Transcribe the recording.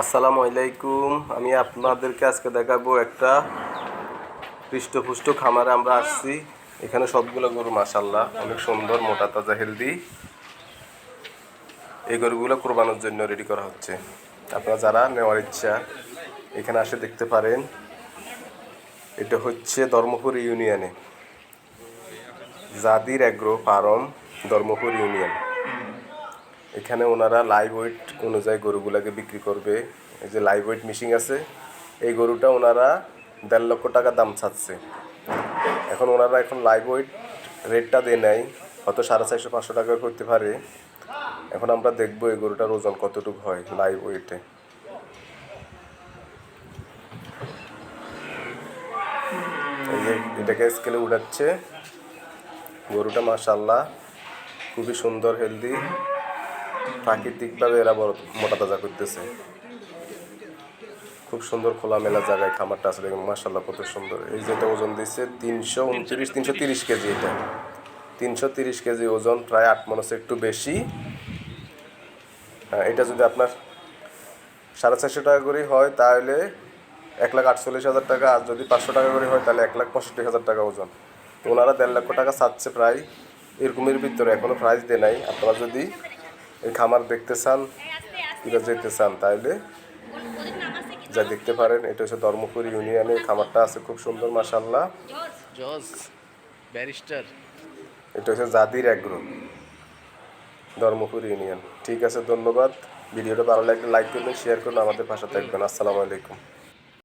আসসালামু আলাইকুম। আমি আপনাদেরকে আজকে দেখাবো একটা হৃষ্টপুষ্ট খামারে আমরা আসছি। এখানে সবগুলো গরু মাসাল্লাহ অনেক সুন্দর, মোটা, তাজা, হেলদি। এই গরুগুলো কোরবানোর জন্য রেডি করা হচ্ছে। আপনারা যারা নেওয়ার ইচ্ছা, এখানে আসে দেখতে পারেন। এটা হচ্ছে ধর্মপুর ইউনিয়নে। Jadir agro farm, Dharmapur union. এখানে ওনারা লাইভ ওয়েট অনুযায়ী গরুগুলাকে বিক্রি করবে। এই যে লাইভ ওয়েট মিশিং আছে, এই গরুটা ওনারা দেড় লক্ষ টাকা দাম ছাড়ছে এখন ওনারা এখন লাইভ ওয়েট রেটটা দিয়ে নেয় হয়তো সাড়ে চারশো, পাঁচশো টাকা করতে পারে। এখন আমরা দেখব এই গরুটার ওজন কতটুকু হয় লাইভ ওয়েটে এটাকে স্কেলে উঠাচ্ছে। গরুটা মাশাল্লাহ খুবই সুন্দর হেলদি প্রাকৃতিকভাবে এরা বড় মোটা তাজা করতেছে। খুব সুন্দর খোলামেলা জায়গায় খামারটা দেখুন মাসাল্লাহ কত সুন্দর। এই যেটা ওজন দিচ্ছে তিনশো উনত্রিশ তিনশো তিরিশ কেজি এটা। তিনশো তিরিশ কেজি ওজন প্রায় আট মনে হচ্ছে একটু বেশি। হ্যাঁ, এটা যদি আপনার সাড়ে চারশো টাকা করে হয় তাহলে এক লাখ আটচল্লিশ হাজার টাকা আর যদি পাঁচশো টাকা করে হয় তাহলে এক লাখ পঁয়ষট্টি হাজার টাকা ওজন। তো ওনারা দেড় লক্ষ টাকা চাচ্ছে প্রায়। এরকমের ভিতরে এখনও প্রাইস দেয় নাই। আপনারা যদি এই খামার দেখতে চান কিংবা যেতে চান তাহলে যা দেখতে পারেন এটা হচ্ছে ধর্মপুর ইউনিয়নের খামারটা আছে খুব সুন্দর মাসাল্লাহ ব্যারিস্টার। এটা হচ্ছে জাদির অ্যাগ্রো ধর্মপুর ইউনিয়ন। ঠিক আছে ধন্যবাদ। ভিডিওটা ভালো লাগলে লাইক করবেন শেয়ার করবেন আমাদের পাশে থাকবেন। আসসালামু আলাইকুম।